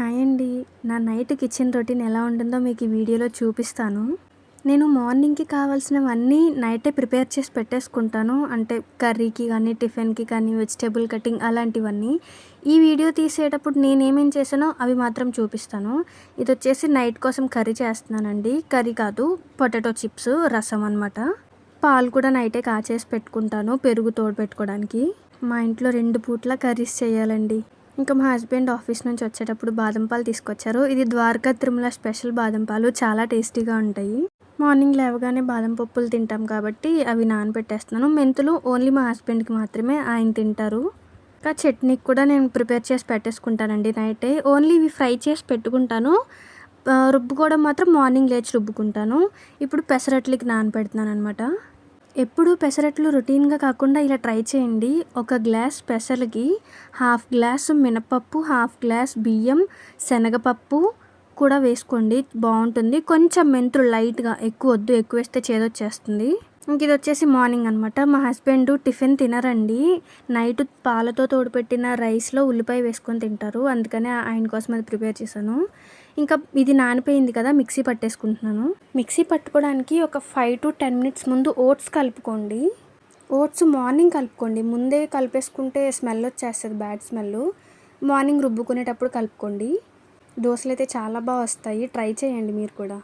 Hi అండి. నా night kitchen routine ఎలా ఉంటుందో మీకు ఈ వీడియోలో చూపిస్తాను. నేను మార్నింగ్కి కావాల్సినవన్నీ నైటే ప్రిపేర్ చేసి పెట్టేసుకుంటాను. అంటే కర్రీకి కానీ టిఫిన్కి కానీ వెజిటేబుల్ కటింగ్ అలాంటివన్నీ ఈ వీడియో తీసేటప్పుడు నేనేమేం చేశానో అవి మాత్రం చూపిస్తాను. ఇది వచ్చేసి నైట్ కోసం కర్రీ చేస్తున్నానండి. కర్రీ కాదు పొటాటో చిప్స్ రసం అనమాట పాలు కూడా నైటే కాచేసి పెట్టుకుంటాను పెరుగు తోడు పెట్టుకోవడానికి. మా ఇంట్లో రెండు పూట్ల కర్రీస్ చేయాలండి. ఇంకా మా హస్బెండ్ ఆఫీస్ నుంచి వచ్చేటప్పుడు బాదం పాలు తీసుకొచ్చారు. ఇది ద్వారకా తిరుమల స్పెషల్ బాదం పాలు. చాలా టేస్టీగా ఉంటాయి. మార్నింగ్ లేవగానే బాదం పప్పులు తింటాం కాబట్టి అవి నానబెట్టేస్తున్నాను. మెంతులు ఓన్లీ మా హస్బెండ్కి మాత్రమే ఆయన తింటారు. ఇంకా చట్నీకి కూడా నేను ప్రిపేర్ చేసి పెట్టేసుకుంటానండి నైటే. ఓన్లీ ఇవి ఫ్రై చేసి పెట్టుకుంటాను. రుబ్బుకోవడం మాత్రం మార్నింగ్ లేచి రుబ్బుకుంటాను. ఇప్పుడు పెసరట్లకి నానబెడుతున్నాను అనమాట ఎప్పుడు పెసరట్లు రొటీన్గా కాకుండా ఇలా ట్రై చేయండి. ఒక గ్లాస్ పెసలకి హాఫ్ గ్లాస్ మినపప్పు హాఫ్ గ్లాస్ బియ్యం శనగపప్పు కూడా వేసుకోండి. బాగుంటుంది కొంచెం మెంతులు లైట్గా ఎక్కువ వద్దు ఎక్కువ వేస్తే చేదొచ్చేస్తుంది. ఇంక ఇది వచ్చేసి మార్నింగ్ అనమాట మా హస్బెండ్ టిఫిన్ తినరండి. నైట్ పాలతో తోడుపెట్టిన రైస్లో ఉల్లిపాయ వేసుకొని తింటారు. అందుకనే ఆయన కోసం అది ప్రిపేర్ చేశాను. ఇంకా ఇది నానిపోయింది కదా మిక్సీ పట్టేసుకుంటున్నాను. మిక్సీ పట్టుకోవడానికి ఒక ఫైవ్ టు టెన్ మినిట్స్ ముందు ఓట్స్ కలుపుకోండి. ఓట్స్ మార్నింగ్ కలుపుకోండి. ముందే కలిపేసుకుంటే స్మెల్ వచ్చేస్తుంది బ్యాడ్ స్మెల్. మార్నింగ్ రుబ్బుకునేటప్పుడు కలుపుకోండి. దోశలు అయితే చాలా బాగా వస్తాయి. ట్రై చేయండి మీరు కూడా.